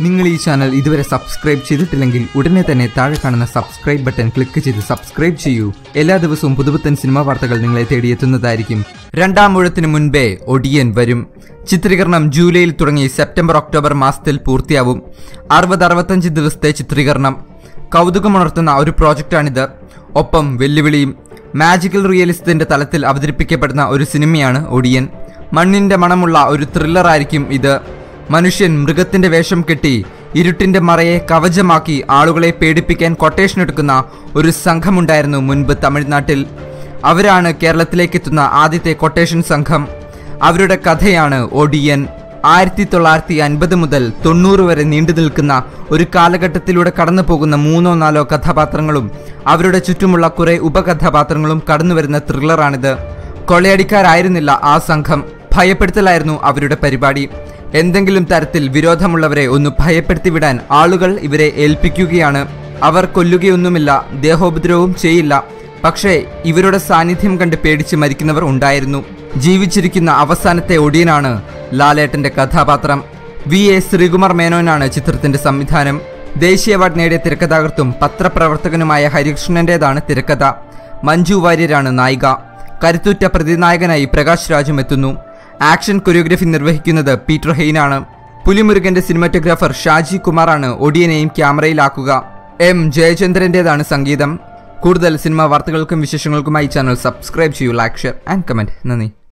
നിങ്ങൾ ഈ ചാനൽ ഇതുവരെ സബ്സ്ക്രൈബ് ചെയ്തിട്ടില്ലെങ്കിൽ ഉടനെ തന്നെ താഴെ കാണുന്ന സബ്സ്ക്രൈബ് ബട്ടൺ ക്ലിക്ക് ചെയ്ത് സബ്സ്ക്രൈബ് ചെയ്യൂ. എല്ലാ ദിവസവും പുതുപുത്തൻ സിനിമാ വാർത്തകൾ നിങ്ങളെ തേടിയെത്തുന്നതായിരിക്കും രണ്ടാം ഊഴത്തിന് മുൻപേ ഒടിയൻ വരും. ചിത്രീകരണം ജൂലൈയിൽ തുടങ്ങി സെപ്റ്റംബർ ഒക്ടോബർ മാസത്തിൽ പൂർത്തിയാവും. അറുപത് അറുപത്തഞ്ച് ദിവസത്തെ ചിത്രീകരണം. കൗതുകമുണർത്തുന്ന ഒരു പ്രോജക്റ്റാണിത്. ഒപ്പം വെല്ലുവിളിയും മാജിക്കൽ റിയലിസത്തിന്റെ തലത്തിൽ അവതരിപ്പിക്കപ്പെടുന്ന ഒരു സിനിമയാണ് ഒടിയൻ. മണ്ണിന്റെ മണമുള്ള ഒരു ത്രില്ലറായിരിക്കും ഇത്. മനുഷ്യൻ മൃഗത്തിന്റെ വേഷം കെട്ടി ഇരുട്ടിന്റെ മറയെ കവചമാക്കി ആളുകളെ പേടിപ്പിക്കാൻ കൊട്ടേഷൻ എടുക്കുന്ന ഒരു സംഘമുണ്ടായിരുന്നു മുൻപ് തമിഴ്നാട്ടിൽ. അവരാണ് കേരളത്തിലേക്ക് എത്തുന്ന ആദ്യത്തെ കൊട്ടേഷൻ സംഘം. അവരുടെ കഥയാണ് ഒഡിയൻ ആയിരത്തി തൊള്ളായിരത്തി അൻപത് മുതൽ തൊണ്ണൂറ് വരെ നീണ്ടു നിൽക്കുന്ന ഒരു കാലഘട്ടത്തിലൂടെ കടന്നു പോകുന്ന മൂന്നോ നാലോ കഥാപാത്രങ്ങളും അവരുടെ ചുറ്റുമുള്ള കുറെ ഉപകഥാപാത്രങ്ങളും കടന്നു വരുന്ന ത്രില്ലറാണിത് കൊള്ളയടിക്കാരായിരുന്നില്ല ആ സംഘം. ഭയപ്പെടുത്തലായിരുന്നു അവരുടെ പരിപാടി. എന്തെങ്കിലും തരത്തിൽ വിരോധമുള്ളവരെ ഒന്ന് ഭയപ്പെടുത്തിവിടാൻ ആളുകൾ ഇവരെ ഏൽപ്പിക്കുകയാണ്. അവർ കൊല്ലുകയൊന്നുമില്ല ദേഹോപദ്രവവും ചെയ്യില്ല. പക്ഷേ ഇവരുടെ സാന്നിധ്യം കണ്ട് പേടിച്ച് മരിക്കുന്നവർ ഉണ്ടായിരുന്നു. ജീവിച്ചിരിക്കുന്ന അവസാനത്തെ ഒടിയനാണ് ലാലേട്ടന്റെ കഥാപാത്രം. വി. എ. ശ്രീകുമാർ മേനോനാണ് ചിത്രത്തിന്റെ സംവിധാനം. ദേശീയ അവാർഡ് നേടിയ തിരക്കഥാകൃത്തും പത്രപ്രവർത്തകനുമായ ഹരികൃഷ്ണന്റേതാണ് തിരക്കഥ. മഞ്ജു വാര്യരാണ് നായിക. കരുത്തുറ്റ പ്രതിനായകനായി പ്രകാശ് രാജും എത്തുന്നു. ആക്ഷൻ കൊറിയോഗ്രഫി നിർവഹിക്കുന്നത് പീറ്റർ ഹെയ്നാണ്. പുലിമുരുകന്റെ സിനിമാറ്റോഗ്രാഫർ ഷാജി കുമാറാണ് ഒടിയനെയും ക്യാമറയിലാക്കുക. എം ജയചന്ദ്രന്റേതാണ് സംഗീതം. കൂടുതൽ സിനിമാ വാർത്തകൾക്കും വിശേഷങ്ങൾക്കുമായി ചാനൽ സബ്സ്ക്രൈബ് ചെയ്യൂ ലൈക്ക് ഷെയർ ആൻഡ് കമന്റ്. നന്ദി.